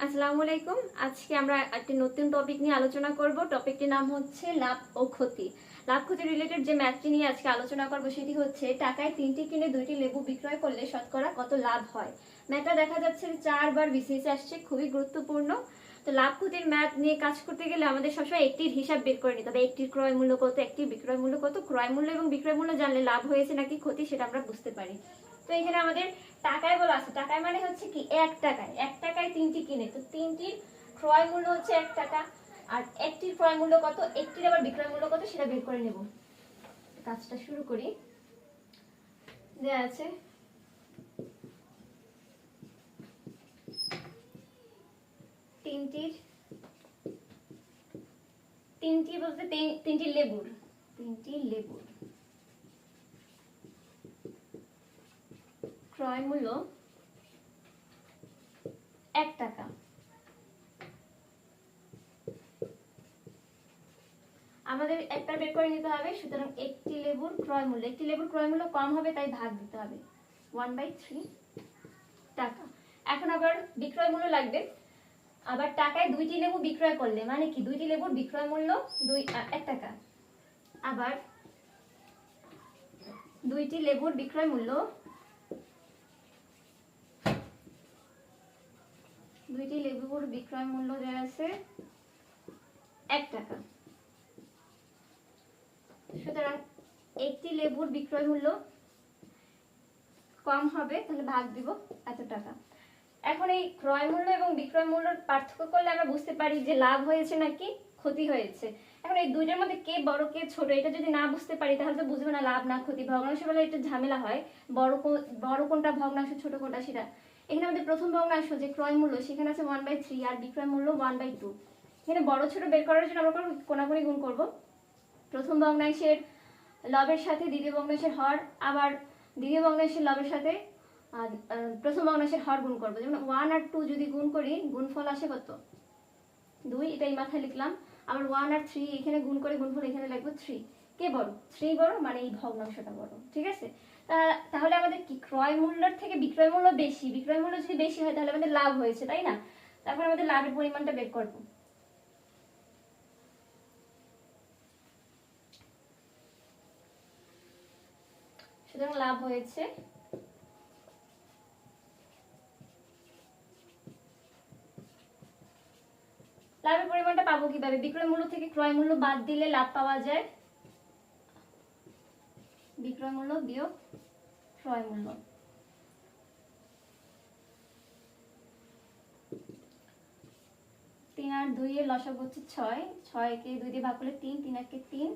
আসসালামু আলাইকুম। আজকে আমরা একটি নতুন টপিক নিয়ে আলোচনা করব। টপিকটির নাম হচ্ছে লাভ ও ক্ষতি। লাভ ক্ষতি রিলেটেড যে ম্যাথটি নিয়ে আজকে আলোচনা করব সেটি হচ্ছে টাকায় তিনটি কিনে দুইটি লেবু বিক্রয় করলে শতকরা কত লাভ হয়? ম্যাথটা দেখা যাচ্ছে চারবার বিসিএস আসছে, খুবই গুরুত্বপূর্ণ। তো লাভ ক্ষতির ম্যাথ নিয়ে কাজ করতে গেলে আমাদের সবসময় একটির হিসাব বের করে নিতে হবে। একটির ক্রয় মূল্য কত, একটির বিক্রয় মূল্য কত? ক্রয় মূল্য এবং বিক্রয় মূল্য জানলে লাভ হয়েছে নাকি ক্ষতি সেটা আমরা বুঝতে পারি। তো এখানে আমাদের টাকায় বলা আছে। টাকায় মানে হচ্ছে কি? এক টাকায়। এক টাকায় তিনটি কিনে। তো তিনটির ক্রয় মূল্য হচ্ছে এক টাকা। আর একটির ক্রয় মূল্য কত? একটির আবার বিক্রয় মূল্য কত? সেটা বের করে নেব। কাজটা শুরু করি। দেয়া আছে। তিনটির তিনটি বলতে তিন- তিনটি লেবুর। তিনটি লেবুর। ক্রয় মূল্য এক টাকা। আমাদের একটা বের করে নিতে হবে, সুতরাং একটি লেবুর ক্রয় মূল্য। একটি লেবুর ক্রয় মূল্য কম হবে, তাই ভাগ দিতে হবে। ওয়ান বাই থ্রি টাকা। এখন আবার বিক্রয় মূল্য লাগবে। আবার টাকায় দুইটি লেবু বিক্রয় করলে মানে কি? দুইটি লেবুর বিক্রয় মূল্য দুই এক টাকা। আবার দুইটি লেবুর বিক্রয় মূল্য দুইটি লেবুর বিক্রয় মূল্য দেওয়া আছে, এক টাকা। সুতরাং একটি লেবুর বিক্রয় মূল্য কম হবে, তাহলে ভাগ দিব এত টাকা। এখন এই ক্রয় মূল্য এবং বিক্রয় মূল্যের পার্থক্য করলে আমরা বুঝতে পারি যে লাভ হয়েছে নাকি ক্ষতি হয়েছে। এখন এই দুইটার মধ্যে কে বড়, কে ছোট, এটা যদি না বুঝতে পারি, তাহলে তো বুঝব না লাভ না ক্ষতি। ভগ্নাংশ বলে একটু ঝামেলা হয়। বড় বড় কোনটা ভগ্নাংশ, ছোট কোনটা, সেটা এখানে আমাদের প্রথম ভগ্নাংশ যে ক্রয় মূল্য, সেখানে আছে ওয়ান বাই থ্রি আর বিক্রয় মূল্য ওয়ান বাই টু এখানে বড় ছোট বের করার জন্য আমরা কোনো কোনাকুনি গুণ করব। প্রথম ভগ্নাংশের লবের সাথে, দ্বিতীয় ভগ্নাংশের হর, আবার দ্বিতীয় ভগ্নাংশের লবের সাথে প্রথম ভগ্নাংশের হর গুণ করব। যেমন ওয়ান আর টু যদি গুণ করি, গুণফল আসে কত? দুই, এটাই মাথায় লিখলাম। আবার ওয়ান আর থ্রি এখানে গুণ করে গুণফল এখানে লিখব থ্রি কে বড়? থ্রি বড় মানে এই ভগ্নাংশটা বড়। ঠিক আছে? তাহলে আমাদের কি, ক্রয় মূল্যের থেকে বিক্রয় মূল্য বেশি? বিক্রয় মূল্য যদি বেশি হয়, তাহলে আমাদের লাভ হয়েছে, তাই না? তারপর আমাদের লাভের পরিমাণটা বের করব। সুতরাং লাভ হয়েছে। লাভের পরিমাণটা পাবো কীভাবে? বিক্রয় মূল্য থেকে ক্রয় মূল্য বাদ দিলে লাভ পাওয়া যায়। বিক্রয় মূল্য বিয়োগ ক্রয় মূল্য তিন আর দুই এর লসক হচ্ছে ছয়। ছয়কে দুই দিয়ে ভাগ করলে তিন তিন একে তিন।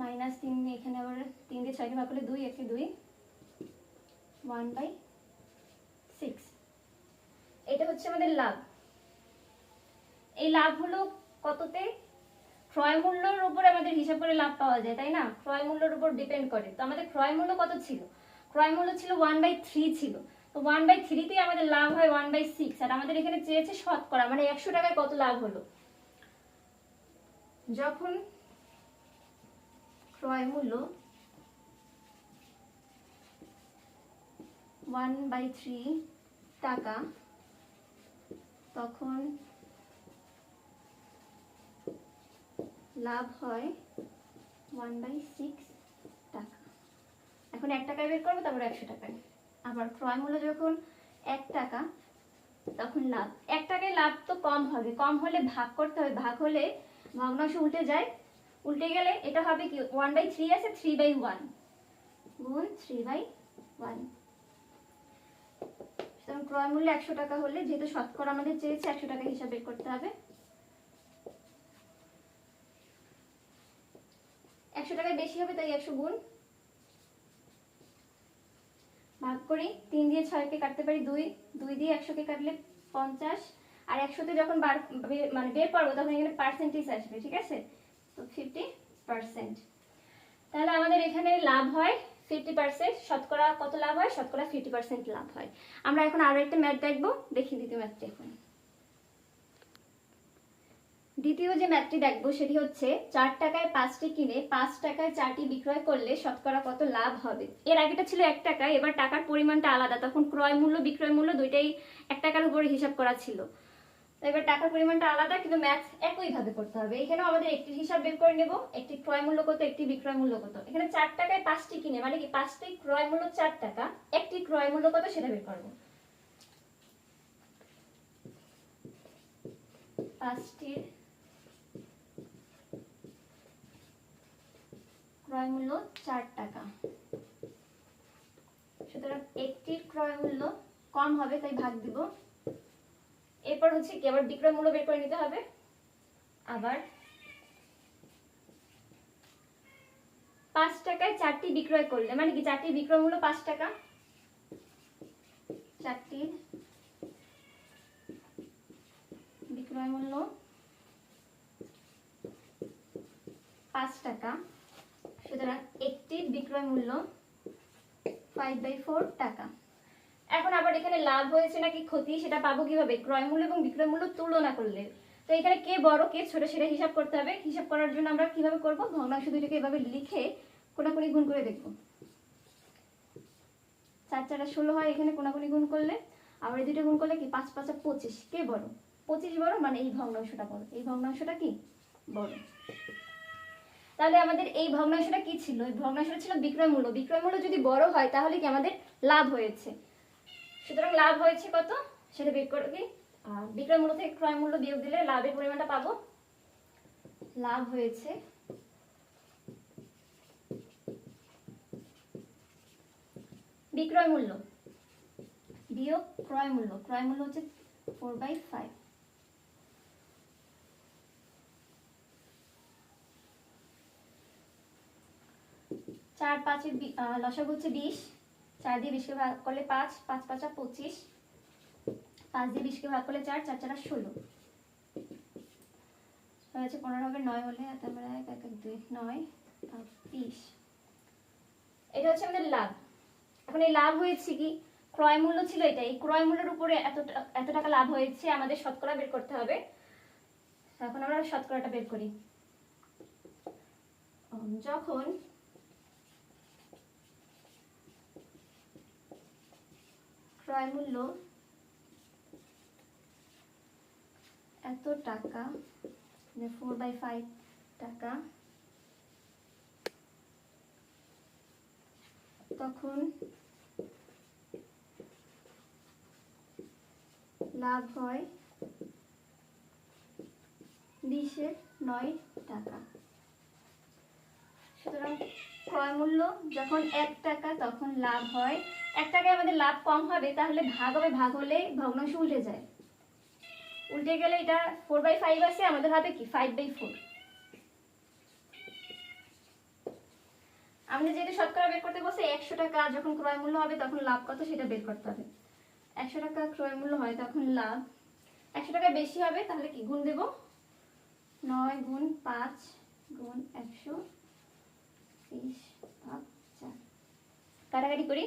মাইনাস তিন এখানে আবার তিন দিয়ে ছয়কে ভাগ করলে দুই, একে দুই। One by six. এটা হচ্ছে আমাদের লাভ। এই লাভ হলো কততে ক্রয় মূল্যের উপর আমাদের হিসাব করে লাভ পাওয়া যায়, তাই না? ক্রয় মূল্যের উপর ডিপেন্ড করে। তো আমাদের ক্রয় মূল্য কত ছিল? ক্রয় মূল্য ছিল ওয়ান বাই থ্রি ছিল। তো ওয়ান বাই থ্রিতেই আমাদের লাভ হয় ওয়ান বাই সিক্স আর আমাদের এখানে চেয়েছে শতকরা মানে একশো টাকায় কত লাভ হলো? যখন ক্রয় মূল্য ওয়ান বাই থ্রি টাকা, তখন লাভ হয় ওয়ান বাই সিক্স টাকা। এখন এক টাকায় বের করব, তারপর একশো টাকায়। আবার ক্রয় মূল্য যখন এক টাকা, তখন লাভ। এক টাকায় লাভ তো কম হবে। কম হলে ভাগ করতে হবে। ভাগ হলে ভগ্নাংশ উল্টে যায়। উল্টে গেলে এটা হবে কি? ওয়ান বাই থ্রি আছে থ্রি বাই ওয়ান গুণ থ্রি বাই ওয়ান ক্রয় মূল্য একশো টাকা হলে যেহেতু শতকরা আমাদের চেয়েছে, একশো টাকা হিসাব করতে হবে। একশো টাকায় বেশি হবে, তাই একশো গুণ। ভাগ করি, তিন দিয়ে ছয়কে কাটতে পারি দুই দুই দিয়ে একশোকে কাটলে পঞ্চাশ। আর একশোতে যখন বার মানে বের করব, তখন এখানে পার্সেন্টেজ আসবে, ঠিক আছে? তো ফিফটি পার্সেন্ট তাহলে আমাদের এখানে লাভ হয় ফিফটি পার্সেন্ট শতকরা কত লাভ হয়? শতকরা ফিফটি পার্সেন্ট লাভ হয়। আমরা এখন আরও একটা ম্যাথ দেখব দেখি দ্বিতীয় ম্যাথটি এখন। দ্বিতীয় যে ম্যাথটি দেখব সেটি হচ্ছে, চার টাকায় পাঁচটি কিনে পাঁচ টাকায় চারটি বিক্রয় করলে শতকরা কত লাভ হবে? এর আগেটা ছিল এক টাকা, এবার টাকার পরিমাণটা আলাদা। তখন ক্রয় মূল্য, বিক্রয় মূল্য দুইটাই এক টাকার উপরে হিসাব করা ছিল। এবার টাকার পরিমাণটা আলাদা, কিন্তু ম্যাথ একইভাবে করতে হবে। এখানেও আমাদের একটি হিসাব বের করে নেব, একটি ক্রয় মূল্য কত, একটি বিক্রয় মূল্য কত। এখানে চার টাকায় পাঁচটি কিনে মানে কি পাঁচটি ক্রয় মূল্য চার টাকা, একটি ক্রয় মূল্য কত সেটা বের করব। পাঁচটির ক্রয় মূল্য চার টাকা। সুতরাং একটির ক্রয় মূল্য কম হবে, তাই ভাগ দিব। এরপর হচ্ছে কি, আবার বিক্রয় মূল্য বের করে নিতে হবে। আবার পাঁচ টাকায় চারটি বিক্রয় করলে মানে কি চারটি বিক্রয় মূল্য পাঁচ টাকা? চারটির বিক্রয় মূল্য পাঁচ টাকা। বিক্রয় মূল্য ফাইভ বাই ফোর টাকা। এখন আবার এখানে লাভ হয়েছে নাকি ক্ষতি, সেটা পাবো কীভাবে? ক্রয় মূল্য এবং বিক্রয় মূল্য তুলনা করলে। তো এখানে কে বড়, কে ছোট সেটা হিসাব করতে হবে। হিসাব করার জন্য আমরা কীভাবে করব? ভগ্নাংশ দুইটাকে এভাবে লিখে কোনাকুনি গুণ করে দেখব। চার চারা ষোলো হয় এখানে কোনাকুনি গুণ করলে। আবার এই দুটো গুণ করলে কি? পাঁচ পাঁচা পঁচিশ। কে বড়? পঁচিশ বড় মানে এই ভগ্নাংশটা বড়। এই ভগ্নাংশটা কি? বড়। তাহলে আমাদের এই ভগ্নাংশটা কি ছিল? এই ভগ্নাংশটা ছিল বিক্রয় মূল্য। বিক্রয় মূল্য যদি বড় হয়, তাহলে কি আমাদের লাভ হয়েছে? সুতরাং লাভ হয়েছে কত? সেটা বের করবে আর বিক্রয় মূল্য থেকে ক্রয় মূল্য বিয়োগ দিলে লাভের পরিমাণটা পাবো। লাভ হয়েছে বিক্রয় মূল্য। বিয়োগ ক্রয় মূল্য। ক্রয় মূল্য হচ্ছে ফোর বাই ফাইভ চার পাঁচের লসাগু হচ্ছে বিশ। চার দিয়ে বিশকে ভাগ করলে পাঁচ পাঁচ পাঁচা পঁচিশ। পাঁচ দিয়ে বিশকে ভাগ করলে চার চার চারা ষোলো। হয়েছে পনেরো হবে নয় হলে তারপরে এক এক দুই, নয় বিশ এটা হচ্ছে আমাদের লাভ। এখন এই লাভ হয়েছে কি? ক্রয় মূল্য ছিল এটা এই ক্রয় মূল্যের উপরে এত এত টাকা লাভ হয়েছে, আমাদের শতকরা বের করতে হবে। এখন আমরা শতকরাটা বের করি। যখন ক্রয় মূল্য এত টাকা? ফোর বাই ফাইভ টাকা। তখন লাভ হয় বিশের নয় টাকা। সুতরাং ক্রয় মূল্য যখন এক টাকা তখন লাভ হয়। এক টাকায় আমাদের লাভ কম হবে, তাহলে ভাগ হবে, ভাগ হলে ভগ্নাংশ উল্টে যায়। উল্টে গেলে এটা ফোর বাই ফাইভ আছে আমাদের হবে কি? ফাইভ বাই ফোর আমাদের যেহেতু শতকরা বের করতে বসে একশো টাকা যখন ক্রয় মূল্য হবে, তখন লাভ কত সেটা বের করতে হবে। একশো টাকা ক্রয় মূল্য হয়, তখন লাভ। একশো টাকা বেশি হবে, তাহলে কি গুণ দেব? নয় গুণ পাঁচ গুণ একশো ভাগ চার কাটাকাটি করি।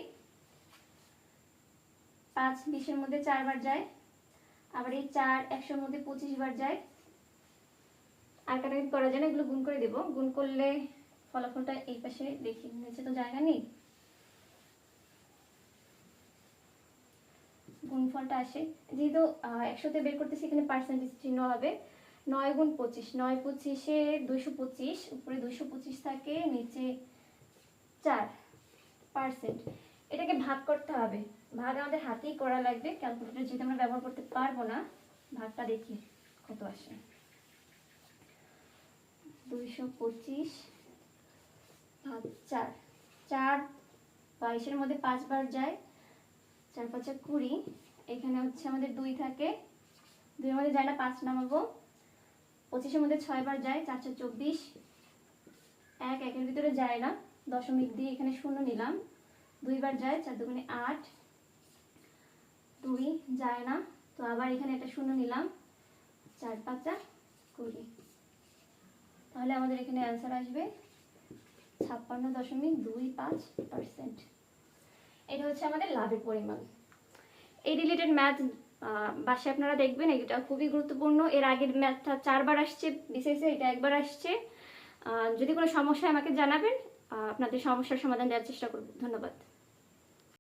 পাঁচ বিশের মধ্যে চারবার যায়। আবার এই চার একশোর মধ্যে পঁচিশ বার যায়। আর কাটাকাটি করা যায় না এগুলো গুণ করে দেব। গুণ করলে ফলাফলটা এই পাশে দেখি। নিচে তো জায়গা নেই। গুণফলটা আসে। যেহেতু একশোতে বের করতেছি, এখানে পার্সেন্টেজ চিহ্ন হবে। নয় গুণ পঁচিশ, নয় পঁচিশে দুইশো পঁচিশ, উপরে দুইশো পঁচিশ থাকে, নিচে চার পার্সেন্ট এটাকে ভাগ করতে হবে। ভাগ আমাদের হাতেই করা লাগবে। ক্যালকুলেটর যেহেতু আমরা ব্যবহার করতে পারব না, ভাগটা দেখি কত আসে। দুইশো পঁচিশ ভাগ চার। চার বাইশের মধ্যে পাঁচবার যায়। চার পাঁচে কুড়ি, এখানে হচ্ছে আমাদের দুই থাকে। দুইয়ের মধ্যে যায় না পাঁচ নামাবো। পঁচিশের মধ্যে ছয়বার যায় চারশো চব্বিশ। এক, একের ভিতরে যায় না। দশমিক দিয়ে এখানে শূন্য নিলাম। দুইবার যায়, চার দুগুণে আট। দুই, যায় না। তো আবার এখানে একটা শূন্য নিলাম। চার, পাঁচা কুড়ি। তাহলে আমাদের এখানে অ্যান্সার আসবে ছাপ্পান্ন দশমিক দুই পাঁচ পার্সেন্ট এটা হচ্ছে আমাদের লাভের পরিমাণ। এই রিলেটেড ম্যাথ বাসায় আপনারা দেখবেন, এটা খুবই গুরুত্বপূর্ণ। এর আগের ম্যাথটা চারবার আসছে বিশেষে এটা একবার আসছে। যদি কোনো সমস্যা আমাকে জানাবেন আপনাদের সমস্যার সমাধান দেওয়ার চেষ্টা করব। ধন্যবাদ।